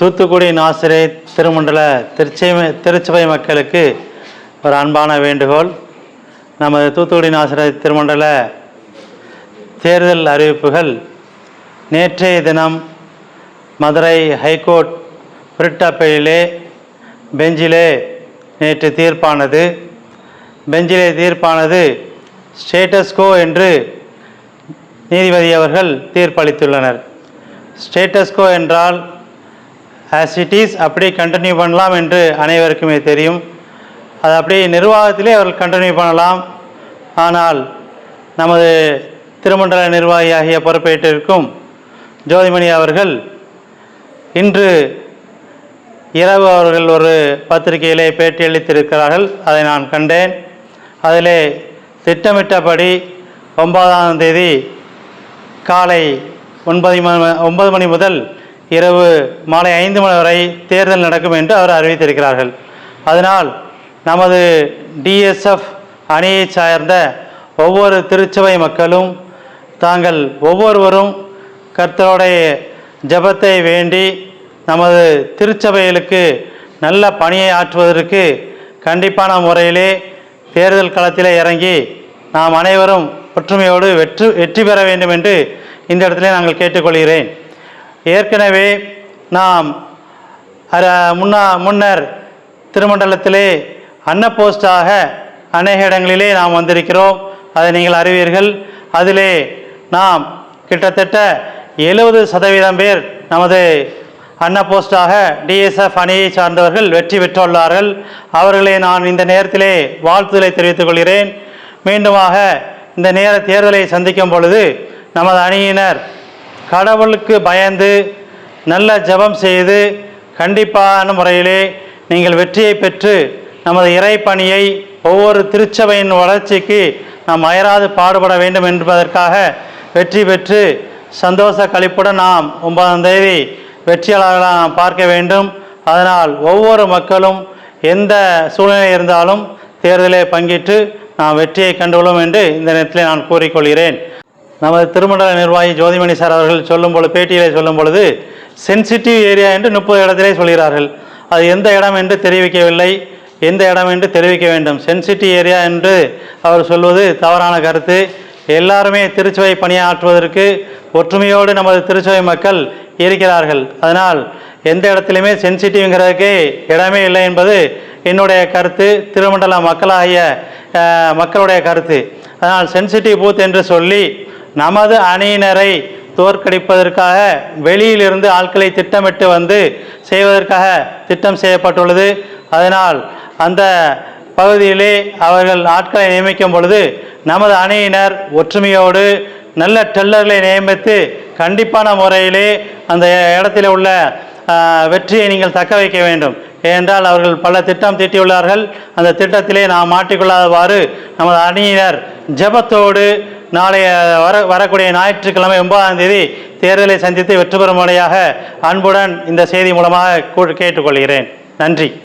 தூத்துக்குடி நாசிரை திருமண்டல திருச்சி திருச்சபை மக்களுக்கு ஒரு அன்பான வேண்டுகோள். நமது தூத்துக்குடி நாசிரை திருமண்டல தேர்தல் அறிவிப்புகள் நேற்றைய தினம் மதுரை ஹைகோர்ட் பிரிட்டப்பெயிலே பெஞ்சிலே நேற்று தீர்ப்பானது. பெஞ்சிலே தீர்ப்பானது ஸ்டேட்டஸ்கோ என்று நீதிபதி அவர்கள் தீர்ப்பளித்துள்ளனர். ஸ்டேட்டஸ்கோ என்றால் ஆஸ் இட் இஸ் அப்படி கண்டினியூ பண்ணலாம் என்று அனைவருக்குமே தெரியும். அது அப்படியே நிர்வாகத்திலே அவர்கள் கண்டினியூ பண்ணலாம். ஆனால் நமது திருமண்டல நிர்வாகியாகிய பொறுப்பேற்றிருக்கும் ஜோதிமணி அவர்கள் இன்று இரவு அவர்கள் ஒரு பத்திரிகையிலே பேட்டியளித்திருக்கிறார்கள் அதை நான் கண்டேன். அதிலே திட்டமிட்டபடி ஒன்பதாம் தேதி காலை ஒன்பது மணி ஒன்பது மணி முதல் இரவு மாலை ஐந்து மணி வரை தேர்தல் நடக்கும் என்று அவர் அறிவித்திருக்கிறார்கள். அதனால் நமது டிஎஸ்எஃப் அணியை சார்ந்த ஒவ்வொரு திருச்சபை மக்களும் தாங்கள் ஒவ்வொருவரும் கர்த்தருடைய ஜெபத்தை வேண்டி நமது திருச்சபைகளுக்கு நல்ல பணியை ஆற்றுவதற்கு கண்டிப்பான முறையிலே தேர்தல் களத்திலே இறங்கி நாம் அனைவரும் ஒற்றுமையோடு வெற்றி வெற்றி பெற வேண்டும் என்று இந்த இடத்திலே நாங்கள் கேட்டுக்கொள்கிறேன். ஏற்கனவே நாம் முன்னா முன்னர் திருமண்டலத்திலே அன்ன போஸ்டாக அநேக இடங்களிலே நாம் வந்திருக்கிறோம். அதை நீங்கள் அறிவீர்கள். அதிலே நாம் கிட்டத்தட்ட எழுபது சதவீதம் பேர் நமது அன்ன போஸ்டாக டிஎஸ்எஃப் அணியை சார்ந்தவர்கள் வெற்றி பெற்றுள்ளார்கள். அவர்களை நான் இந்த நேரத்திலே வாழ்த்துதலை தெரிவித்துக் கொள்கிறேன். மீண்டுமாக இந்த நேர தேர்தலை சந்திக்கும் பொழுது நமது அணியினர் கடவுளுக்கு பயந்து நல்ல ஜெபம் செய்து கண்டிப்பான முறையிலே நீங்கள் வெற்றியை பெற்று நமது இறைப்பணியை ஒவ்வொரு திருச்சபையின் வளர்ச்சிக்கு நாம் அயராது பாடுபட வேண்டும் என்பதற்காக வெற்றி பெற்று சந்தோஷ கழிப்புடன் நாம் ஒன்பதாம் தேதி வெற்றியாளர்களாக நாம் பார்க்க வேண்டும். அதனால் ஒவ்வொரு மக்களும் எந்த சூழ்நிலை இருந்தாலும் தேர்தலில் பங்கேற்று நாம் வெற்றியை கண்டுள்ளோம் என்று இந்த நேரத்தில் நான் கூறிக்கொள்கிறேன். நமது திருமண்டல நிர்வாகி ஜோதிமணி சார் அவர்கள் சொல்லும் பொழுது பேட்டியிலே சொல்லும் பொழுது சென்சிட்டிவ் ஏரியா என்று முப்பது இடத்திலே சொல்கிறார்கள். அது எந்த இடம் என்று தெரிவிக்கவில்லை. எந்த இடம் என்று தெரிவிக்க வேண்டும். சென்சிட்டிவ் ஏரியா என்று அவர் சொல்வது தவறான கருத்து. எல்லாருமே திருச்சுவை பணியாற்றுவதற்கு ஒற்றுமையோடு நமது திருச்சுவை மக்கள் இருக்கிறார்கள். அதனால் எந்த இடத்துலையுமே சென்சிட்டிவ்ங்கிறதுக்கு இடமே இல்லை என்பது என்னுடைய கருத்து. திருமண்டல மக்களாகிய மக்களுடைய கருத்து. அதனால் சென்சிட்டிவ் பூத் என்று சொல்லி நமது அணியினரை தோற்கடிப்பதற்காக வெளியிலிருந்து ஆட்களை திட்டமிட்டு வந்து செய்வதற்காக திட்டம் செய்யப்பட்டுள்ளது. அதனால் அந்த பகுதியிலே அவர்கள் ஆட்களை நியமிக்கும் பொழுது நமது அணியினர் ஒற்றுமையோடு நல்ல டெல்லர்களை நியமித்து கண்டிப்பான முறையிலே அந்த இடத்தில் உள்ள வெற்றியை நீங்கள் தக்க வைக்க வேண்டும். ஏனென்றால் அவர்கள் பல திட்டம் தீட்டியுள்ளார்கள். அந்த திட்டத்திலே நாம் மாட்டிக்கொள்ளாதவாறு நமது அணியினர் ஜெபத்தோடு நாளைய வர வரக்கூடிய ஞாயிற்றுக்கிழமை ஒன்பதாம் தேதி தேர்தலை சந்தித்து வெற்றி பெறும் முறையாக அன்புடன் இந்த செய்தி மூலமாக கேட்டுக்கொள்கிறேன். நன்றி.